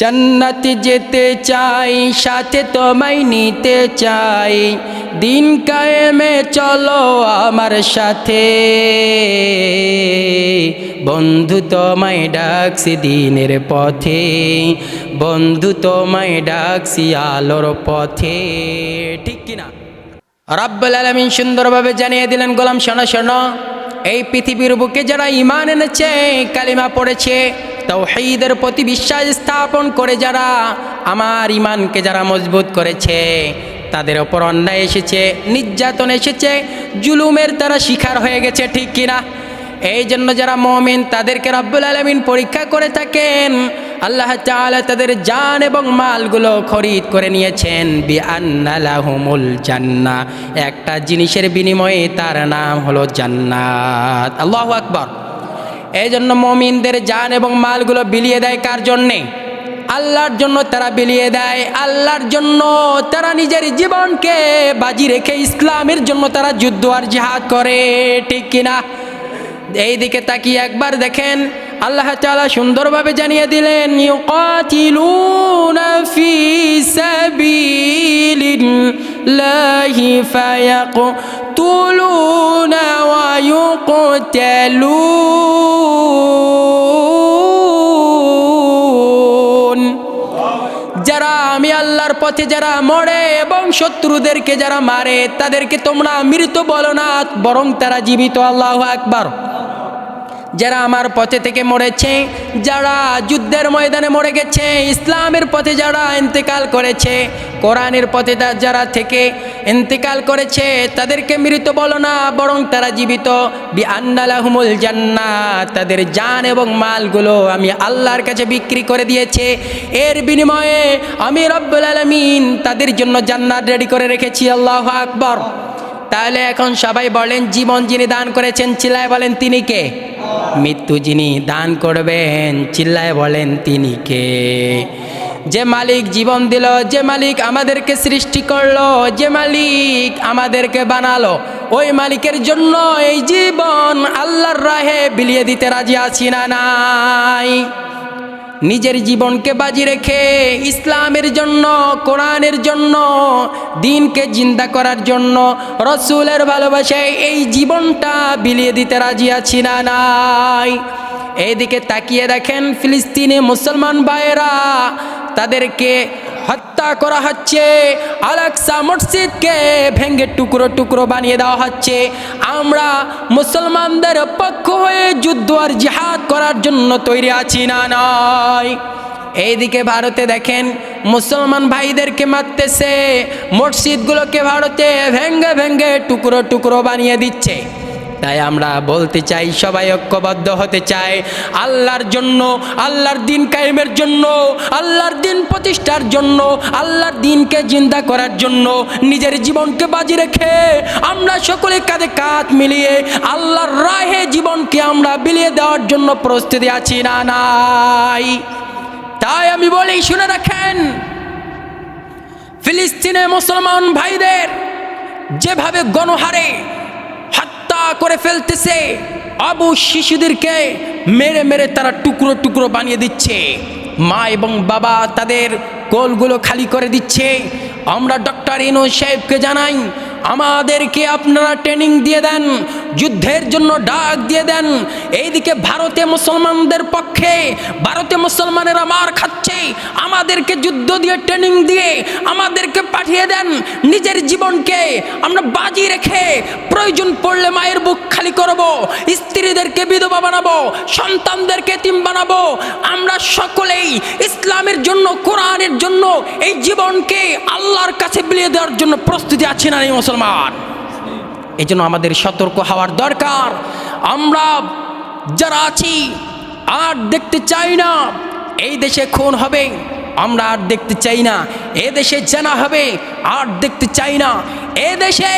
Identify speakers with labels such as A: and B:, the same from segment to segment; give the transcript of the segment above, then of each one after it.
A: জান্নাতে যেতে চাই, সাথে তোমায় নিতে চাই। দিন কায়েমে চলো আমার সাথে। বন্ধু তোমায় ডাকছি দিনের পথে, বন্ধু তোমায় ডাকছি আলোর পথে। ঠিক কিনা? রাব্বুল আলমিন সুন্দরভাবে জানিয়ে দিলেন, গোলাম শোনো শোনো। এই পৃথিবীর বুকে যারা ইমান এনেছে, কালিমা পড়েছে তৌহিদের প্রতি বিশ্বাস স্থাপন করে যারা, আমার ইমানকে যারা মজবুত করেছে, তাদের ওপর অন্যায় এসেছে, নির্যাতন এসেছে, জুলুমের তারা শিকার হয়ে গেছে, ঠিক কিনা এই জন্য যারা মমিন, তাদেরকে রব্বুল আলমিন পরীক্ষা করে থাকেন। আল্লাহ তাআলা তাদের জান এবং মালগুলো খরিদ করে নিয়েছেন। বি আন্নালাহুমুল জান্না একটা জিনিসের বিনিময়ে তার নাম হলো জান্নাত। আল্লাহ আকবর। এই জন্য মমিনদের জান এবং মালগুলো বিলিয়ে দেয় কার জন্যে? আল্লাহর জন্য তারা বিলিয়ে দেয়, আল্লাহর জন্য তারা নিজের জীবনকে বাজি রেখে ইসলামের জন্য তারা যুদ্ধ আর জিহাদ করে, ঠিক কিনা এই দিকে তাকিয়ে একবার দেখেন, আল্লাহ তাআলা সুন্দরভাবে জানিয়ে দিলেন, ইউকাতিলুনা ইউকতালুন। যারা আমি আল্লাহর পথে যারা মরে এবং শত্রুদেরকে যারা মারে, তাদেরকে তোমরা মৃত বলো না, বরং তারা জীবিত। আল্লাহ আকবার। যারা আমার পথে থেকে মরেছে, যারা যুদ্ধের ময়দানে মরে গেছে, ইসলামের পথে যারা ইন্তেকাল করেছে, কোরআনের পথে যারা থেকে ইন্তেকাল করেছে, তাদেরকে মৃত বলো না, বরং তারা জীবিত। বি আন্নালাহুমুল জান্নাত, তাদের জান এবং মালগুলো আমি আল্লাহর কাছে বিক্রি করে দিয়েছে। এর বিনিময়ে আমি রব্বুল আলমিন তাদের জন্য জান্নাত রেডি করে রেখেছি, আল্লাহ আকবর। তাহলে এখন সবাই বলেন, জীবন যিনি দান করেছেন, চিল্লায় বলেন, তিনি কে? মৃত্যু যিনি দান করবেন, চিল্লায় বলেন তিনি কে? যে মালিক জীবন দিল, যে মালিক আমাদেরকে সৃষ্টি করল, যে মালিক আমাদেরকে বানালো, ওই মালিকের জন্য এই জীবন আল্লাহর রাহে বিলিয়ে দিতে রাজি আছি না নাই। নিজের জীবনকে বাজি রেখে ইসলামের জন্য, কোরআনের জন্য, দিনকে জিন্দা করার জন্য রসুলের ভালোবাসায় এই জীবনটা বিলিয়ে দিতে রাজি আছি না, নাই। এইদিকে তাকিয়ে দেখেন ফিলিস্তিনে মুসলমান ভাইয়েরা, তাদেরকে হত্যা করা হচ্ছে। আলাক্সা মসজিদকে ভেঙ্গে টুকরো টুকরো বানিয়ে দেওয়া হচ্ছে। আমরা মুসলমানদের পক্ষ হয়ে যুদ্ধ আর জিহাদ করার জন্য তৈরি আছি না নয় এইদিকে ভারতে দেখেন, মুসলমান ভাইদেরকে মারতেছে। মসজিদগুলোকে ভারতে ভেঙ্গে ভেঙ্গে টুকরো টুকরো বানিয়ে দিচ্ছে। তাই আমরা বলতে চাই, সবাই ঐক্যবদ্ধ হতে চাই। আল্লাহর জন্য, আল্লাহর দিন কায়েমের জন্য, আল্লাহর দিন প্রতিষ্ঠার জন্য, আল্লাহর দিনকে জিন্দা করার জন্য নিজের জীবনকে বাজি রেখে আমরা সকলে কাঁধে কাঁধ মিলিয়ে আল্লাহর রাহে জীবনকে আমরা বিলিয়ে দেওয়ার জন্য প্রস্তুতি আছি। না, নাই। তাই আমি বলি, শুনে রাখেন, ফিলিস্তিনে মুসলমান ভাইদের যেভাবে গণহারে হত্যা করে ফেলতেছে, আবু শিশুদেরকে মেরে মেরে তারা টুকরো টুকরো বানিয়ে দিচ্ছে। মা এবং বাবা তাদের কোলগুলো খালি করে দিচ্ছে। আমরা ডক্টর ইনু সাহেবকে জানাই আমাদেরকে আপনারা ট্রেনিং দিয়ে দেন, যুদ্ধের জন্য ডাক দিয়ে দেন। এইদিকে ভারতে মুসলমানদের পক্ষে ভারতে মুসলমানেরা মার খাচ্ছে। আমাদেরকে যুদ্ধ দিয়ে ট্রেনিং দিয়ে আমাদেরকে পাঠিয়ে দেন। নিজের জীবনকে আমরা বাজি রেখে প্রয়োজন পড়লে মায়ের বুক খালি করব, স্ত্রীদেরকে বিধবা বানাবো, সন্তানদেরকে তিম বানাবো। আমরা সকলেই ইসলামের জন্য, কোরআনের জন্য, এই জীবনকে আল্লাহর কাছে বিলিয়ে দেওয়ার জন্য প্রস্তুতি আছি না এই এই জন্য আমাদের সতর্ক হওয়ার দরকার। আমরা যারা আছি, আর দেখতে চাই না, এই দেশে খুন হবে, আমরা আর দেখতে চাই না। এ দেশে জানা হবে, আর দেখতে চাই না। এ দেশে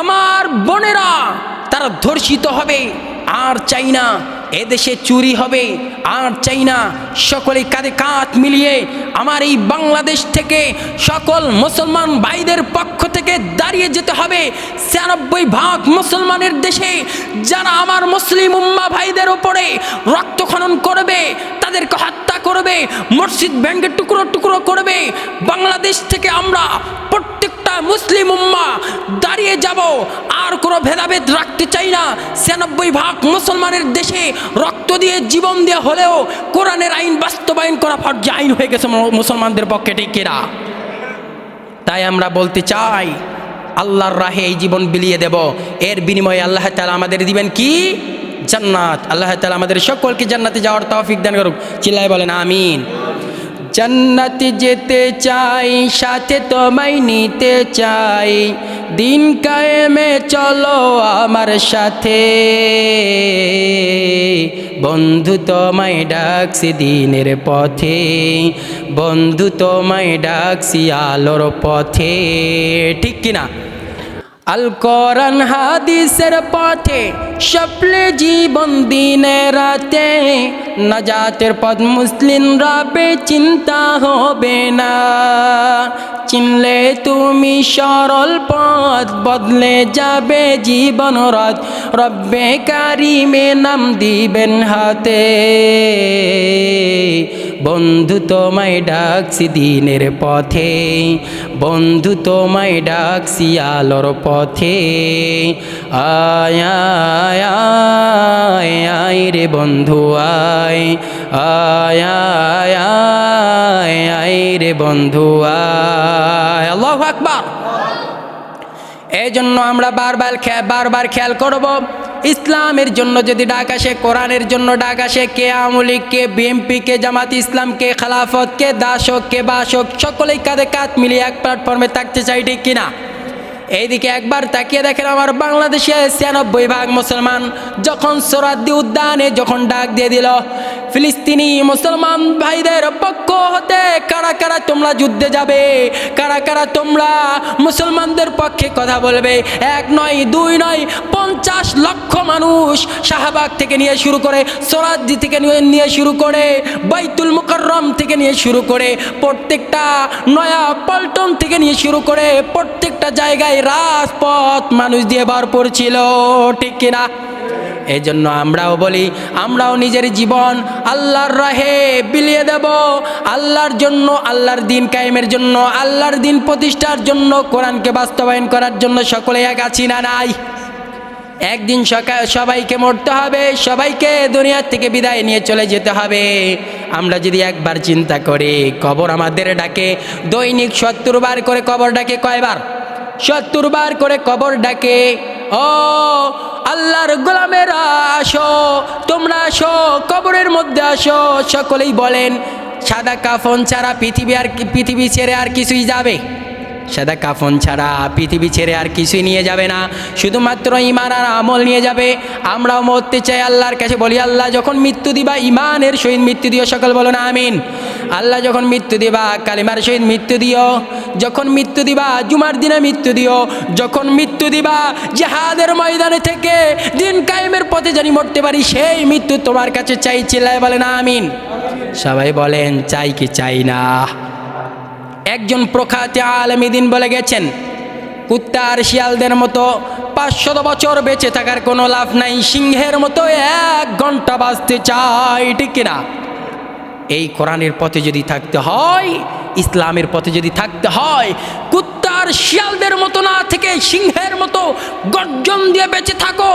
A: আমার বোনেরা, তারা ধর্ষিত হবে, আর চাই না। এদেশে চুরি হবে, আর চাই না সকলে কাঁধে কাঁধ মিলিয়ে আমার এই বাংলাদেশ থেকে সকল মুসলমান ভাইদের পক্ষ থেকে দাঁড়িয়ে যেতে হবে। ছিয়ানব্বই ভাগ মুসলমানের দেশে যারা আমার মুসলিম উম্মা ভাইদের ওপরে রক্ত খনন করবে, তাদেরকে হত্যা করবে, মসজিদ ব্যাংকের টুকরো টুকরো করবে। বাংলাদেশ থেকে আমরা প্রত্যেকটা মুসলিম উম্মা, দাঁড়িয়ে যাব। আর কোনো ভেদাভেদ রাখতে চাই না। ছিয়ানব্বই ভাগ মুসলমানের দেশে রক্ত দিয়ে জীবন দিয়ে হলেও কোরআনের আইন বাস্তবায়ন করা ফর্জ আইন হয়ে গেছে মুসলমানদের পক্ষে টিকেরা তাই আমরা বলতে চাই, আল্লাহর রাহে এই জীবন বিলিয়ে দেব। এর বিনিময়ে আল্লাহ তালা আমাদের দিবেন কি? জান্নাত। আল্লাহ তালা আমাদের সকলকে জান্নাতে যাওয়ার তৌফিক দান করুক। চিল্লায় বলেন, আমিন। জান্নাতে যেতে চাই, সাথে তোমায় নিতে চাই। দিন কায়েমে চলো আমার সাথে। বন্ধু তোমায় ডাকছি দিনের পথে, বন্ধু তোমায় ডাকছি আলোর পথে। ঠিক কিনা? আল কোরআন হাদিসের পথে সপলে জীবন দিনে রাতে নাজাতের পথ মুসলিম রাবে চিন্তা হবে না। চিনলে তুমি সরল পথ, বদলে যাবে জীবন রথ। রব্বে কারিমে নাম দিবেন হাতে। বন্ধু তোমায় ডাকছি দিনের পথে, বন্ধু তোমায় ডাকছি আলোর পথে। আয় আয় রে বন্ধু, আয় আয় আয় রে বন্ধু, আয়। আল্লাহু এই জন্য আমরা বারবার বারবার খেয়াল করব ইসলামের জন্য যদি ডাক আসে, কোরআনের জন্য ডাক আসে, কে আমলিক কে বিএমপি, কে জামাত ইসলাম, কে খালাফত, কে দাসক, কে বাসক, সকলেই কাঁধে কাঁধ মিলিয়ে এক প্ল্যাটফর্মে থাকতে চাই, ঠিক কিনা? এইদিকে একবার তাকিয়ে দেখেন আমার বাংলাদেশে ছিয়ানব্বই ভাগ মুসলমান। যখন সোরাদ্দি উদ্যানে যখন ডাক দিয়ে দিল, ফিলিস্তিনি মুসলমান ভাইদের পক্ষ হতে কারা কারা তোমরা যুদ্ধে যাবে, কারা কারা তোমরা মুসলমানদের পক্ষে কথা বলবে, এক নয়, দুই নয়, পঞ্চাশ লক্ষ মানুষ শাহবাগ থেকে নিয়ে শুরু করে, সোরাদ্দি থেকে নিয়ে শুরু করে, বাইতুল মুকররম থেকে নিয়ে শুরু করে, প্রত্যেকটা নয়া পল্টন থেকে নিয়ে শুরু করে প্রত্যেকটা জায়গায় রাজপথ মানুষ দিয়ে ভরপুর ছিল, ঠিক কিনা? এই জন্য আমরাও বলি, আমরাও নিজের জীবন আল্লাহর রাহে বিলিয়ে দেব। আল্লাহর জন্য, আল্লাহর দিন কায়েমের জন্য, আল্লাহর দিন প্রতিষ্ঠার জন্য, কোরআনকে বাস্তবায়ন করার জন্য সকলে এক আছি না নাই? একদিন সকাল সবাইকে মরতে হবে, সবাইকে দুনিয়ার থেকে বিদায় নিয়ে চলে যেতে হবে। আমরা যদি একবার চিন্তা করি, কবর আমাদের ডাকে, দৈনিক সত্তর বার করে কবর ডাকে কয়বার? সত্তর বার করে কবর ডাকে, ও আল্লাহর গোলামেরা, আসো, তোমরা আসো, কবরের মধ্যে আসো। সকলেই বলেন, সাদা কাফন ছাড়া পৃথিবী আর পৃথিবী ছেড়ে আর কিছুই যাবে। সাদা কাফন ছাড়া পৃথিবী ছেড়ে আর কিছুই নিয়ে যাবে না। শুধুমাত্র ইমান আর আমল নিয়ে যাবে। আমরাও মরতে চাই আল্লাহর কাছে। বলি, আল্লাহ, যখন মৃত্যু দিবা ইমানের সহিত মৃত্যু দিও। সকল বলো না আমিন। আল্লাহ যখন মৃত্যু দিবা, কালিমার সহিত মৃত্যু দিও। যখন মৃত্যু দিবা, জুমার দিনে মৃত্যু দিও। যখন মৃত্যু দিবা, জেহাদের ময়দানে থেকে দিন কায়েমের পথে জানি মরতে পারি, সেই মৃত্যু তোমার কাছে চাই চিল্লায় বলে না আমিন। সবাই বলেন, চাই কি চাই না? একজন প্রখ্যাত আলমিদিন বলে গেছেন, কুত্তা আর শিয়ালদের মতো পাঁচশত বছর বেঁচে থাকার কোনো লাভ নাই, সিংহের মতো এক ঘণ্টা বাঁচতে চাই, ঠিক কিনা? এই কোরআনের পথে যদি থাকতে হয়, ইসলামের পথে যদি থাকতে হয়, কুত্তার শিয়ালদের মতো না থেকে সিংহের মতো গর্জন দিয়ে বেঁচে থাকো।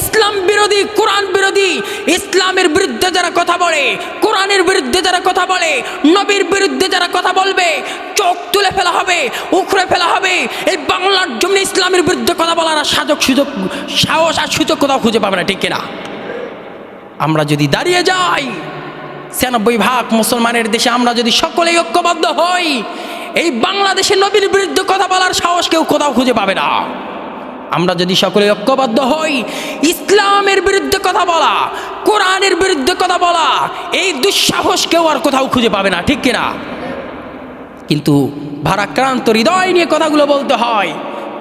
A: ইসলাম বিরোধী, কোরআন বিরোধী, ইসলামের বিরুদ্ধে যারা কথা বলে, কোরআনের বিরুদ্ধে যারা কথা বলে, নবীর বিরুদ্ধে যারা কথা বলবে, চোখ তুলে ফেলা হবে, উখড়ে ফেলা হবে। এই বাংলার জন্য ইসলামের বিরুদ্ধে কথা বলার আর সাজক সুযোগ, সাহস আর সুযোগ কোথাও খুঁজে পাবে না, ঠিক কিনা? আমরা যদি দাঁড়িয়ে যাই ছিয়ানব্বই ভাগ মুসলমানের দেশে আমরা যদি সকলেই ঐক্যবদ্ধ হই, এই বাংলাদেশে নবীর বিরুদ্ধে কথা বলার সাহস কেউ কোথাও খুঁজে পাবে না। আমরা যদি সকলে ঐক্যবদ্ধ হই, ইসলামের বিরুদ্ধে কথা বলা, কোরআনের বিরুদ্ধে কথা বলা, এই দুঃসাহস কেউ আর কোথাও খুঁজে পাবে না, ঠিক কিনা? কিন্তু ভারাক্রান্ত হৃদয় নিয়ে কথাগুলো বলতে হয়,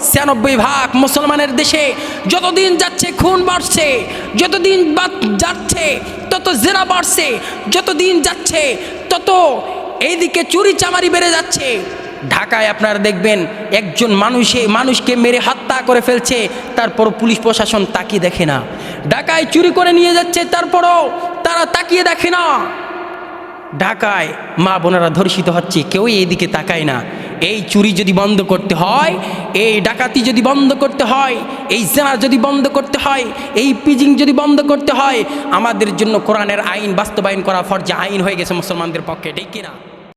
A: ছিয়ানব্বই ভাগ মুসলমানের দেশে যতদিন যাচ্ছে, খুন বাড়ছে, যতদিন যাচ্ছে তত জেনা বাড়ছে যতদিন যাচ্ছে, তত এইদিকে চুরি চামারি বেড়ে যাচ্ছে। ঢাকায় আপনারা দেখবেন, একজন মানুষে, মানুষকে মেরে হত্যা করে ফেলছে তারপর পুলিশ প্রশাসন তাকিয়ে দেখে না। ঢাকায় চুরি করে নিয়ে যাচ্ছে, তারপরও তারা তাকিয়ে দেখে না। ঢাকায় মা বোনেরা ধর্ষিত হচ্ছে, কেউই এইদিকে তাকায় না। এই চুরি যদি বন্ধ করতে হয়, এই ডাকাতি যদি বন্ধ করতে হয়, এই জেনা যদি বন্ধ করতে হয়, এই পিজিং যদি বন্ধ করতে হয়, আমাদের জন্য কোরআনের আইন বাস্তবায়ন করা ফর্জে আইন হয়ে গেছে মুসলমানদের পক্ষে, ঠিক কিনা?